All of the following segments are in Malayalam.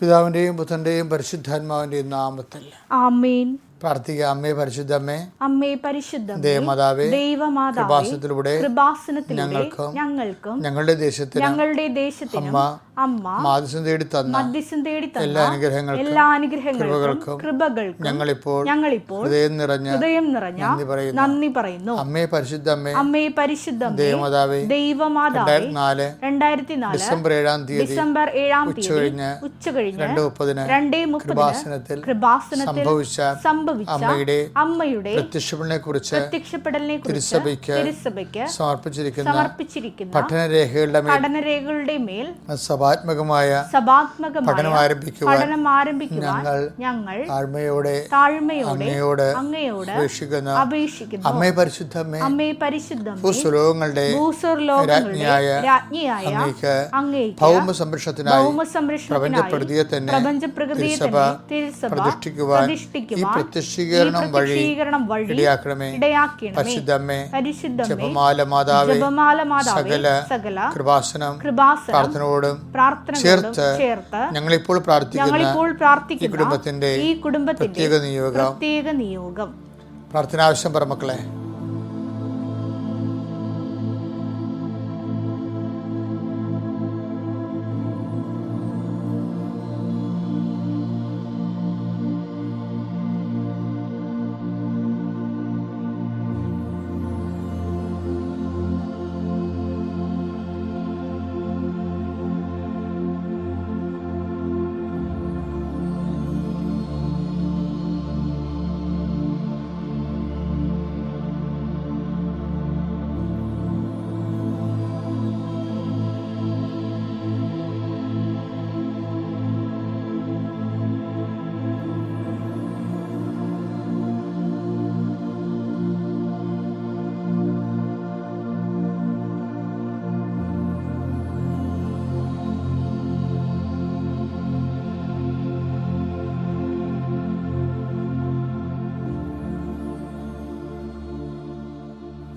പിതാവിന്റെയും പുത്രന്റെയും പരിശുദ്ധാത്മാവിന്റെയും നാമത്തിൽ ആമേൻ. പ്രാർത്ഥിക്കുക അമ്മേ പരിശുദ്ധമ്മേ അമ്മേ പരിശുദ്ധ ദേവമാതാവേ ദൈവമാതാവേ കൃപാസനത്തിലൂടെ കൃപാസനത്തിലൂടെ ഞങ്ങൾക്കും ഞങ്ങൾക്കും ഞങ്ങളുടെ ദേശത്തിന് ഞങ്ങളുടെ ദേശത്തിനും അമ്മ മാധ്യസം തേടി തന്ന മധ്യസ്ഥം തേടി എല്ലാ തന്ന അനുഗ്രഹങ്ങൾക്കും എല്ലാ അനുഗ്രഹങ്ങൾക്കും കൃപകൾക്കും ഞങ്ങളിപ്പോൾ ഞങ്ങളിപ്പോൾ ഹൃദയം നിറഞ്ഞ ഹൃദയം നിറഞ്ഞ നന്ദി പറയുന്നു. നന്ദി പറയുന്നു. അമ്മേ അമ്മയെ അമ്മേ പരിശുദ്ധ ദൈവമാതാവേ ദൈവമാതാവേ നാല് രണ്ടായിരത്തി നാല് ഡിസംബർ ഏഴാം തീയതി ഡിസംബർ ഏഴാം തീയതി ഉച്ച കഴിഞ്ഞ് രണ്ട് മുപ്പതിന് രണ്ടേ മുപ്പതിന് കൃപാസനത്തിൽ സംഭവിച്ച സംഭവിച്ച അമ്മയുടെ അമ്മയുടെ പ്രത്യക്ഷപ്പെടലിനെ കുറിച്ച് പ്രത്യക്ഷപ്പെടലിനെ കുറിച്ച് തിരുസഭയ്ക്ക് സമർപ്പിച്ചിരിക്കുന്ന സമർപ്പിച്ചിരിക്കുന്ന പഠനരേഖകളുടെ മേൽ പഠനരേഖകളുടെ മേൽ സഭാത്മകമായ സഭാത്മകമായ പഠനം ആരംഭിക്കുവാൻ ഞങ്ങൾ ഞങ്ങൾ താഴ്മയോടെ അങ്ങയോട് അപേക്ഷിക്കുന്ന. അമ്മേ പരിശുദ്ധമ്മേ അമ്മേ പരിശുദ്ധം ഭൂസ്വലോകങ്ങളുടെ രാജ്ഞിയായ രാജ്ഞിയായ അങ്ങേക്ക് ഭൗമ സംരക്ഷണത്തിനായി പ്രപഞ്ചപ്രകൃതിയെ തന്നെ തിരുസഭ പ്രതിഷ്ഠിക്കുവാൻ ഈ പ്രത്യക്ഷീകരണം വഴി ഇടയാക്കണമേ. പരിശുദ്ധമ്മേ പരിശുദ്ധമേ ജപമാല മാതാവേ സകല കൃപാസനം പ്രാർത്ഥനയോടും പ്രാർത്ഥനകളോടും ചേർത്ത് ഞങ്ങളിപ്പോൾ പ്രാർത്ഥിക്കുന്ന ഞങ്ങളിപ്പോൾ പ്രാർത്ഥിക്കുന്ന കുടുംബത്തിന്റെ ഈ കുടുംബത്തിന്റെ പ്രത്യേക നിയോഗം. പ്രത്യേക നിയോഗം. പ്രാർത്ഥനാവശ്യം പറ മക്കളെ.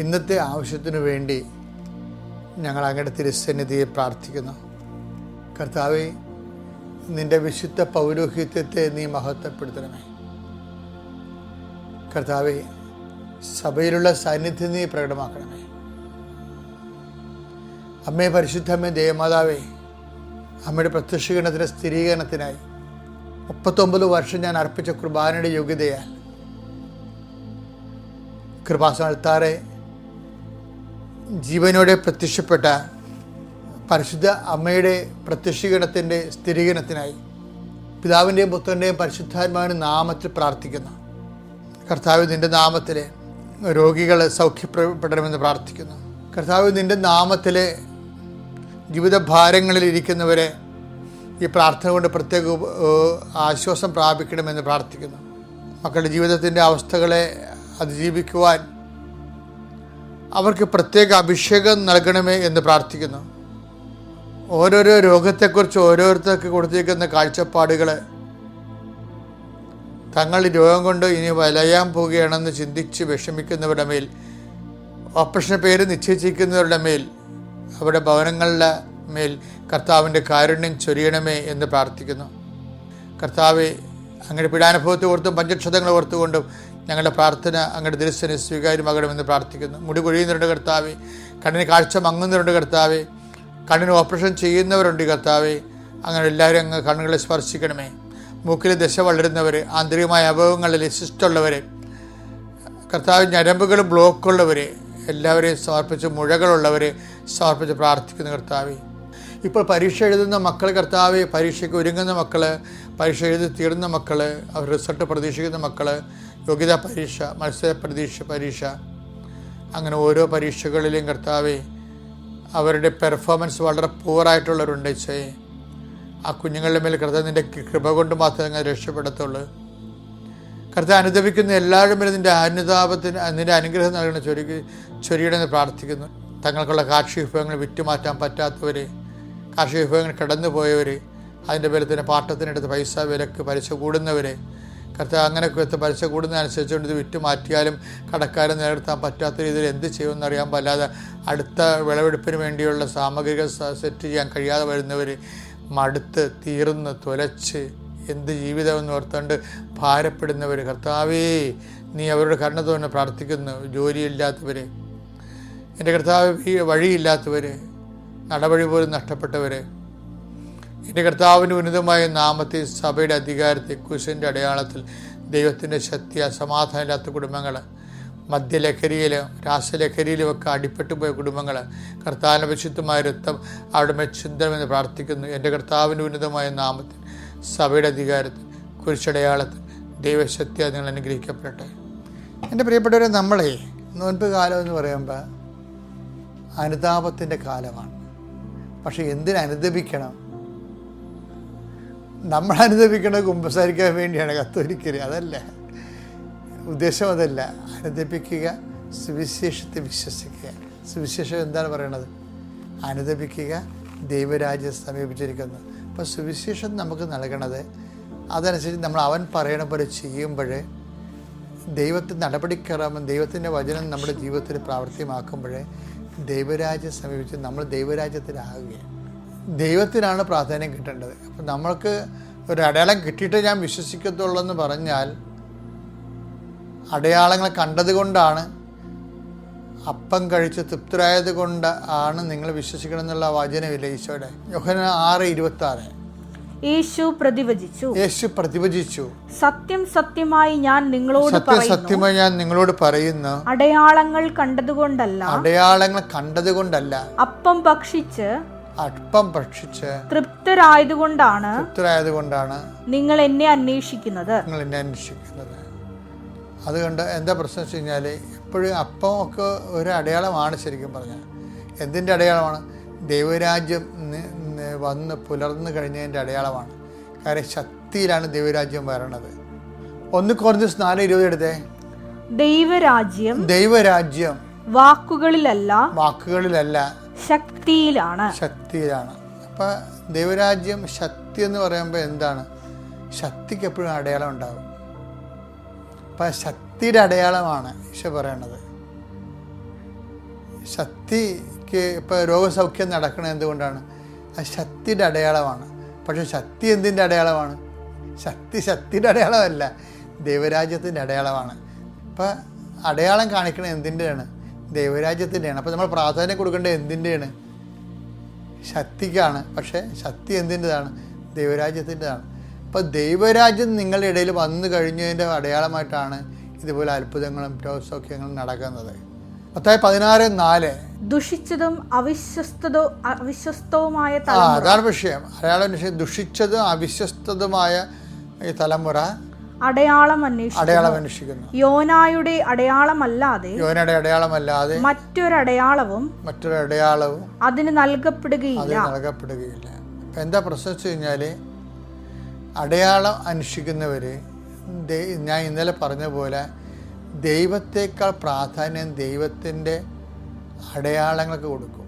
ഇന്നത്തെ ആവശ്യത്തിനു വേണ്ടി ഞങ്ങൾ അങ്ങയുടെ തിരുസന്നിധിയെ പ്രാർത്ഥിക്കുന്നു. കർത്താവെ നിന്റെ വിശുദ്ധ പൗരോഹിത്യത്തെ നീ മഹത്വപ്പെടുത്തണമേ. കർത്താവെ സഭയിലുള്ള സാന്നിധ്യം നീ പ്രകടമാക്കണമേ. അമ്മേ പരിശുദ്ധമ്മേ ദേവമാതാവേ അമ്മയുടെ പ്രത്യക്ഷീകരണത്തിന്റെ സ്ഥിരീകരണത്തിനായി മുപ്പത്തൊമ്പത് വർഷം ഞാൻ അർപ്പിച്ച കുർബാനയുടെ യോഗ്യതയാൽ കൃപാസനത്താറെ ജീവനോടെ പ്രത്യക്ഷപ്പെട്ട പരിശുദ്ധ അമ്മയുടെ പ്രത്യക്ഷീകരണത്തിന്റെ സ്ഥിരീകരണത്തിനായി പിതാവിന്റെയും പുത്രന്റെയും പരിശുദ്ധാത്മാവിന്റെ നാമത്തിൽ പ്രാർത്ഥിക്കുന്നു. കർത്താവ് നിന്റെ നാമത്തിൽ രോഗികൾ സൗഖ്യപ്പെടണമെന്ന് പ്രാർത്ഥിക്കുന്നു. കർത്താവ് നിന്റെ നാമത്തിൽ ജീവിത ഭാരങ്ങളിൽ ഇരിക്കുന്നവരെ ഈ പ്രാർത്ഥന കൊണ്ട് പ്രത്യേക ആശ്വാസം പ്രാപിക്കണമെന്ന് പ്രാർത്ഥിക്കുന്നു. മക്കളുടെ ജീവിതത്തിന്റെ അവസ്ഥകളെ അതിജീവിക്കുവാൻ അവർക്ക് പ്രത്യേക അഭിഷേകം നൽകണമേ എന്ന് പ്രാർത്ഥിക്കുന്നു. ഓരോരോ രോഗത്തെക്കുറിച്ച് ഓരോരുത്തർക്ക് കൊടുത്തിരിക്കുന്ന കാഴ്ചപ്പാടുകൾ തങ്ങൾ രോഗം കൊണ്ട് ഇനി വലയാൻ പോവുകയാണെന്ന് ചിന്തിച്ച് വിഷമിക്കുന്നവരുടെ മേൽ ഓപ്പറേഷൻ പേര് നിശ്ചയിച്ചിരിക്കുന്നവരുടെ മേൽ അവരുടെ ഭവനങ്ങളുടെ മേൽ കർത്താവിന്റെ കാരുണ്യം ചൊരിയണമേ എന്ന് പ്രാർത്ഥിക്കുന്നു. കർത്താവെ അങ്ങയുടെ പീഡാനുഭവത്തെ ഓർത്തും പഞ്ചക്ഷതങ്ങൾ ഓർത്തുകൊണ്ടും ഞങ്ങളുടെ പ്രാർത്ഥന അങ്ങയുടെ ദൃശ്യന് സ്വീകാര്യമാകണമെന്ന് പ്രാർത്ഥിക്കുന്നു. മുടി കൊഴിയുന്നവരുടെ കർത്താവെ കണ്ണിന് കാഴ്ച മങ്ങുന്നവരുടെ കർത്താവെ കണ്ണിന് ഓപ്പറേഷൻ ചെയ്യുന്നവരുണ്ട് കർത്താവെ അങ്ങനെ എല്ലാവരും അങ്ങ് കണ്ണുകളെ സ്പർശിക്കണമേ. മൂക്കിൽ ദശ വളരുന്നവർ ആന്തരികമായ അഭവങ്ങളിൽ ശിഷ്ടമുള്ളവർ കർത്താവ് ഞരമ്പുകൾ ബ്ലോക്കുള്ളവർ എല്ലാവരെയും സമർപ്പിച്ച് മുഴകളുള്ളവർ സമർപ്പിച്ച് പ്രാർത്ഥിക്കുന്ന കർത്താവെ. ഇപ്പോൾ പരീക്ഷ എഴുതുന്ന മക്കൾ കർത്താവ് പരീക്ഷയ്ക്ക് ഒരുങ്ങുന്ന മക്കൾ പരീക്ഷ എഴുതി തീർന്ന മക്കൾ അവർ റിസൾട്ട് പ്രതീക്ഷിക്കുന്ന മക്കൾ യോഗ്യതാ പരീക്ഷ മത്സര പ്രതീക്ഷ പരീക്ഷ അങ്ങനെ ഓരോ പരീക്ഷകളിലെയും കർത്താവ് അവരുടെ പെർഫോമൻസ് വളരെ പൂവറായിട്ടുള്ളവരുണ്ട് ചേ ആ കുഞ്ഞുങ്ങളുടെ മേൽ കർത്താവ് നിന്റെ കൃപ കൊണ്ട് മാത്രമേ അങ്ങനെ രക്ഷപ്പെടത്തുള്ളൂ. കർത്താവ് അനുദവിക്കുന്ന എല്ലാവരും മേലും നിന്റെ അനുതാപത്തിന് നിന്റെ അനുഗ്രഹം നൽകണ ചൊരി ചൊരിയണമെന്ന് പ്രാർത്ഥിക്കുന്നു. തങ്ങൾക്കുള്ള കാർഷിക വിഭവങ്ങൾ വിറ്റുമാറ്റാൻ പറ്റാത്തവർ കാർഷിക വിഭവങ്ങൾ കടന്നു പോയവർ അതിന്റെ തന്നെ പാട്ടത്തിനെടുത്ത് പൈസ വിലക്ക് പലിശ കൂടുന്നവർ കർത്താവ് അങ്ങനെ എത്ത് പലിശ കൂടുന്നതനുസരിച്ചുകൊണ്ട് ഇത് വിറ്റ് മാറ്റിയാലും കടക്കാരെ നിലനിർത്താൻ പറ്റാത്ത രീതിയിൽ എന്ത് ചെയ്യുമെന്ന് അറിയാൻ പറ്റാതെ അടുത്ത വിളവെടുപ്പിന് വേണ്ടിയുള്ള സാമഗ്രികൾ സെറ്റ് ചെയ്യാൻ കഴിയാതെ വരുന്നവർ മടുത്ത് തീർന്ന് തുലച്ച് എന്ത് ജീവിതമെന്ന് ഓർത്തുകൊണ്ട് ഭാരപ്പെടുന്നവർ കർത്താവേ നീ അവരുടെ കരുണ തോന്നെ പ്രാർത്ഥിക്കുന്നു. ജോലിയില്ലാത്തവർ എന്റെ കർത്താവ് വഴിയില്ലാത്തവർ നടവഴി പോലും നഷ്ടപ്പെട്ടവരെ. എന്റെ കർത്താവിന്റെ ഉന്നതമായ നാമത്തെ സഭയുടെ അധികാരത്തെ കുശിന്റെ അടയാളത്തിൽ ദൈവത്തിന്റെ ശക്തി അസമാധാനമില്ലാത്ത കുടുംബങ്ങൾ മദ്യലഹരിയിലും രാസലഹരിയിലും ഒക്കെ അടിപ്പെട്ടു പോയ കുടുംബങ്ങൾ കർത്താവിന്റെ വിശുദ്ധമായ രക്തം അവിടെ മെച്ചിന്തമെന്ന് പ്രാർത്ഥിക്കുന്നു. എന്റെ കർത്താവിന്റെ ഉന്നതമായ നാമത്തിൽ സഭയുടെ അധികാരത്തിൽ കുരിശടയാളത്തിൽ ദൈവശക്തി നിങ്ങൾ അനുഗ്രഹിക്കപ്പെടട്ടെ. എന്റെ പ്രിയപ്പെട്ടവരെ നമ്മളെ നോൻപ് കാലം എന്ന് പറയുമ്പോൾ അനുതാപത്തിന്റെ കാലമാണ്. പക്ഷെ എന്തിനനുദപിക്കണം നമ്മൾ അനുദപിക്കണത് കുമ്പസാരിക്കാൻ വേണ്ടിയാണ് കത്തോലിക്കര്. അതല്ല. ഉദ്ദേശം അതല്ല. അനുദപിക്കുക സുവിശേഷത്തെ വിശ്വസിക്കുക. സുവിശേഷം എന്താണ് പറയണത്? അനുദപിക്കുക ദൈവരാജ്യം സമീപിച്ചിരിക്കുന്നു. അപ്പോൾ സുവിശേഷം നമുക്ക് നൽകണത് അതനുസരിച്ച് നമ്മൾ അവൻ പറയണ പോലെ ചെയ്യുമ്പോൾ ദൈവത്തിന്റെ നടപടിക്രമം ദൈവത്തിന്റെ വചനം നമ്മുടെ ജീവിതത്തിൽ പ്രാവർത്തികമാക്കുമ്പോൾ ദൈവരാജ്യം സമീപിച്ച് നമ്മൾ ദൈവരാജ്യത്തിലാകുകയാണ്. ദൈവത്തിനാണ് പ്രാധാന്യം കിട്ടേണ്ടത്. അപ്പം നമ്മൾക്ക് ഒരു അടയാളം കിട്ടിയിട്ട് ഞാൻ വിശ്വസിക്കത്തുള്ളൂ എന്ന് പറഞ്ഞാൽ അടയാളങ്ങൾ കണ്ടതുകൊണ്ടാണ് അപ്പം കഴിച്ച് തൃപ്തരായത് കൊണ്ട് ആണ് നിങ്ങൾ വിശ്വസിക്കണമെന്നുള്ള വചനമില്ല ഈശോയുടെ? യോഹന ആറ് ഇരുപത്തി ആറ് യേശു പ്രതിവചിച്ചു. യേശു പ്രതിവചിച്ചു. സത്യം സത്യമായി ഞാൻ നിങ്ങളോട് സത്യം സത്യമായി ഞാൻ നിങ്ങളോട് പറയുന്നു. അടയാളങ്ങൾ കണ്ടതുകൊണ്ടല്ല. അടയാളങ്ങൾ കണ്ടതുകൊണ്ടല്ല. അപ്പം ഭക്ഷിച്ച് അപ്പം ഭക്ഷിച്ച് തൃപ്തരായതുകൊണ്ടാണ് തൃപ്തരായത് കൊണ്ടാണ് നിങ്ങൾ എന്നെ അന്വേഷിക്കുന്നത്. നിങ്ങൾ എന്നെ അന്വേഷിക്കുന്നത്. അതുകൊണ്ട് എന്താ പ്രശ്നം വെച്ച് കഴിഞ്ഞാൽ എപ്പോഴും അപ്പം ഒക്കെ ഒരു അടയാളമാണ് ശരിക്കും പറഞ്ഞാൽ. എന്തിന്റെ അടയാളമാണ്? ദൈവരാജ്യം വന്ന് പുലർന്നു കഴിഞ്ഞതിന്റെ അടയാളമാണ്. കാര്യം ശക്തിയിലാണ് ദൈവരാജ്യം വരണത്. ഒന്ന് കുറഞ്ഞ നാല് ഇരുപത് എടുത്തേ. ദൈവരാജ്യം ദൈവരാജ്യം വാക്കുകളിലല്ല വാക്കുകളിലല്ല. ശക്തിയിലാണ്. ശക്തിയിലാണ്. അപ്പൊ ദൈവരാജ്യം ശക്തി എന്ന് പറയുമ്പോൾ എന്താണ്? ശക്തിക്ക് എപ്പോഴും അടയാളം ഉണ്ടാകും അപ്പൊ ശക്തിയുടെ അടയാളമാണ് ഈശോ പറയണത്. ശക്തിക്ക് ഇപ്പൊ രോഗസൗഖ്യം നടക്കണത് എന്തുകൊണ്ടാണ്? ആ ശക്തിയുടെ അടയാളമാണ്. പക്ഷെ ശക്തി എന്തിന്റെ അടയാളമാണ്? ശക്തി ശക്തിയുടെ അടയാളമല്ല ദൈവരാജ്യത്തിന്റെ അടയാളമാണ്. ഇപ്പോൾ അടയാളം കാണിക്കുന്നത് എന്തിന്റെയാണ്? ദൈവരാജ്യത്തിന്റെയാണ്. അപ്പോൾ നമ്മൾ പ്രാധാന്യം കൊടുക്കേണ്ടത് എന്തിന്റെയാണ്? ശക്തിക്കാണ്. പക്ഷേ ശക്തി എന്തിന്റെതാണ്? ദൈവരാജ്യത്തിന്റെതാണ്. അപ്പോൾ ദൈവരാജ്യം നിങ്ങളുടെ ഇടയിൽ വന്നു കഴിഞ്ഞതിന്റെ അടയാളമായിട്ടാണ് ഇതുപോലെ അത്ഭുതങ്ങളും രോഗസൗഖ്യങ്ങളും നടക്കുന്നത്. പത്തായ പതിനാറ് നാല്. ദുഷിച്ചതും അവിശ്വസ്തതോ അവിശ്വസ്തവുമായ ആ അതാണ് വിഷയം. അയാളെ വിഷയം ദുഷിച്ചതും അവിശ്വസ്തതുമായ ഈ തലമുറ അടയാളം അടയാളം അന്വേഷിക്കുന്നു. യോനായുടെ അടയാളമല്ലാതെ യോനയുടെ അടയാളമല്ലാതെ മറ്റൊരടയാളവും മറ്റൊരു അടയാളവും അതിന് നൽകപ്പെടുകയില്ല. നൽകപ്പെടുകയില്ല. അപ്പം എന്താ പ്രശ്നം വെച്ച് കഴിഞ്ഞാൽ അടയാളം അന്വേഷിക്കുന്നവർ ഞാൻ ഇന്നലെ പറഞ്ഞ പോലെ ദൈവത്തേക്കാൾ പ്രാധാന്യം ദൈവത്തിന്റെ അടയാളങ്ങൾക്ക് കൊടുക്കും.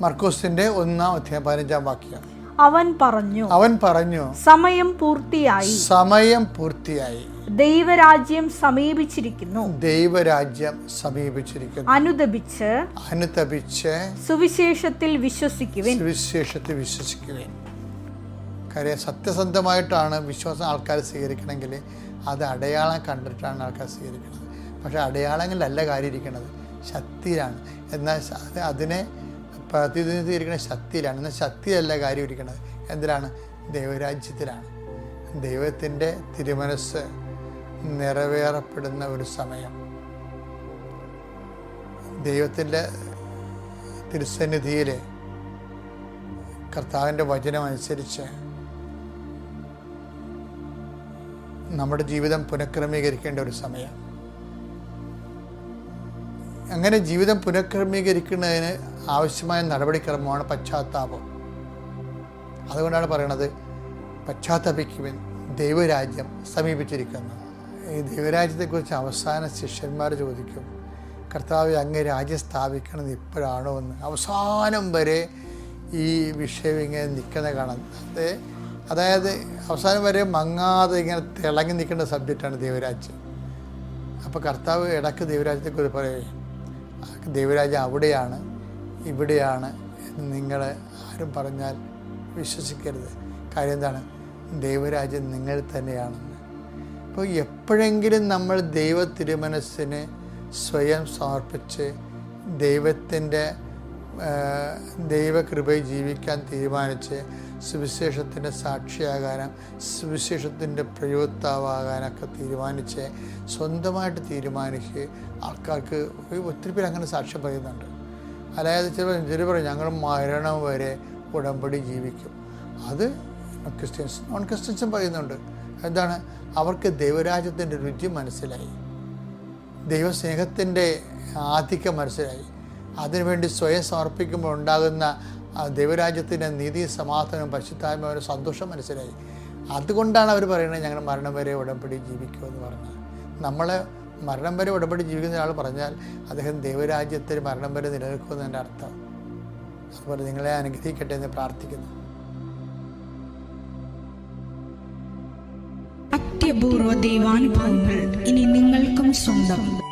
മർക്കോസിന്റെ ഒന്നാം അധ്യായം പതിനഞ്ചാം വാക്യം. അവൻ പറഞ്ഞു അവൻ പറഞ്ഞു സമയം പൂർത്തിയായി. സമയം പൂർത്തിയായി. ദൈവരാജ്യം സമീപിച്ചിരിക്കുന്നു. ദൈവരാജ്യം സമീപിച്ചിരിക്കുന്നു. അനുദപിച്ച് അനുതപിച്ച് സുവിശേഷത്തിൽ വിശ്വസിക്കുവിൻ. സുവിശേഷത്തിൽ വിശ്വസിക്കുകയും കാര്യം സത്യസന്ധമായിട്ടാണ് വിശ്വാസം ആൾക്കാർ സ്വീകരിക്കണമെങ്കിൽ അത് അടയാളം കണ്ടിട്ടാണ് ആൾക്കാർ സ്വീകരിക്കുന്നത്. പക്ഷേ അടയാളങ്ങളിലല്ല കാര്യം ഇരിക്കുന്നത് ശക്തിയിലാണ്. എന്നാൽ അതിനെ പ്രതിനിധീകരിക്കുന്ന ശക്തിയിലാണ്. എന്നാൽ ശക്തിയല്ല കാര്യം ഇരിക്കുന്നത് എന്തിനാണ് ദൈവരാജ്യത്തിലാണ്. ദൈവത്തിന്റെ തിരുമനസ് നിറവേറപ്പെടുന്ന ഒരു സമയം. ദൈവത്തിന്റെ തിരുസന്നിധിയിൽ കർത്താവിന്റെ വചനമനുസരിച്ച് നമ്മുടെ ജീവിതം പുനഃക്രമീകരിക്കേണ്ട ഒരു സമയം. അങ്ങനെ ജീവിതം പുനഃക്രമീകരിക്കുന്നതിന് ആവശ്യമായ നടപടിക്രമമാണ് പശ്ചാത്താപം. അതുകൊണ്ടാണ് പറയണത് പശ്ചാത്തപിക്കുവിൻ ദൈവരാജ്യം സമീപിച്ചിരിക്കുന്നു. ഈ ദൈവരാജ്യത്തെക്കുറിച്ച് അവസാന ശിഷ്യന്മാർ ചോദിക്കും കർത്താവ് അങ്ങ് രാജ്യം സ്ഥാപിക്കണത് ഇപ്പോഴാണോ എന്ന്? അവസാനം വരെ ഈ വിഷയം ഇങ്ങനെ നിൽക്കുന്ന കാണാം. അത് അതായത് അവസാനം വരെ മങ്ങാതെ ഇങ്ങനെ തിളങ്ങി നിൽക്കേണ്ട സബ്ജക്റ്റാണ് ദൈവരാജ്യം. അപ്പോൾ കർത്താവ് ഇടയ്ക്ക് ദൈവരാജ്യത്തെക്കുറിച്ച് പറയുകയും ദൈവരാജ്യം അവിടെയാണ് ഇവിടെയാണ് എന്ന് നിങ്ങൾ ആരും പറഞ്ഞാൽ വിശ്വസിക്കരുത്. കാര്യം എന്താണ്? ദൈവരാജ്യം നിങ്ങൾ തന്നെയാണെന്ന്. അപ്പോൾ എപ്പോഴെങ്കിലും നമ്മൾ ദൈവ തിരുമനസ്സിന് സ്വയം സമർപ്പിച്ച് ദൈവത്തിന്റെ ദൈവകൃപയിൽ ജീവിക്കാൻ തീരുമാനിച്ച് സുവിശേഷത്തിന്റെ സാക്ഷിയാകാനും സുവിശേഷത്തിന്റെ പ്രയോക്താവാകാനൊക്കെ തീരുമാനിച്ച് സ്വന്തമായിട്ട് തീരുമാനിച്ച് ആൾക്കാർക്ക് ഒത്തിരി പേര് അങ്ങനെ സാക്ഷ്യം പറയുന്നുണ്ട്. അതായത് ചില ചില പറയും ഞങ്ങൾ മരണം വരെ ഉടമ്പടി ജീവിക്കും. അത് ക്രിസ്ത്യൻസ് നോൺ ക്രിസ്ത്യൻസും പറയുന്നുണ്ട്. എന്താണ്? അവർക്ക് ദൈവരാജ്യത്തിന്റെ രുചി മനസ്സിലായി. ദൈവസ്നേഹത്തിന്റെ ആധിക്യം മനസ്സിലായി. അതിനുവേണ്ടി സ്വയം സമർപ്പിക്കുമ്പോൾ ഉണ്ടാകുന്ന ദൈവരാജ്യത്തിന്റെ നീതി സമാധാനം അവർ സന്തോഷം മനസ്സിലായി. അതുകൊണ്ടാണ് അവർ പറയുന്നത് ഞങ്ങൾ മരണം വരെ ഉടമ്പടി ജീവിക്കുമെന്ന് പറഞ്ഞത്. നമ്മൾ മരണം വരെ ഉടമ്പടി ജീവിക്കുന്ന ഒരാൾ പറഞ്ഞാൽ അദ്ദേഹം ദൈവരാജ്യത്തിൽ മരണം വരെ നിലനിൽക്കുമെന്ന് എന്റെ അർത്ഥം. അതുപോലെ നിങ്ങളെ അനുഗ്രഹിക്കട്ടെ എന്ന് പ്രാർത്ഥിക്കുന്നു. അത്യപൂർവ ദൈവാനുഭവങ്ങൾ ഇനി നിങ്ങൾക്കും സ്വന്തം.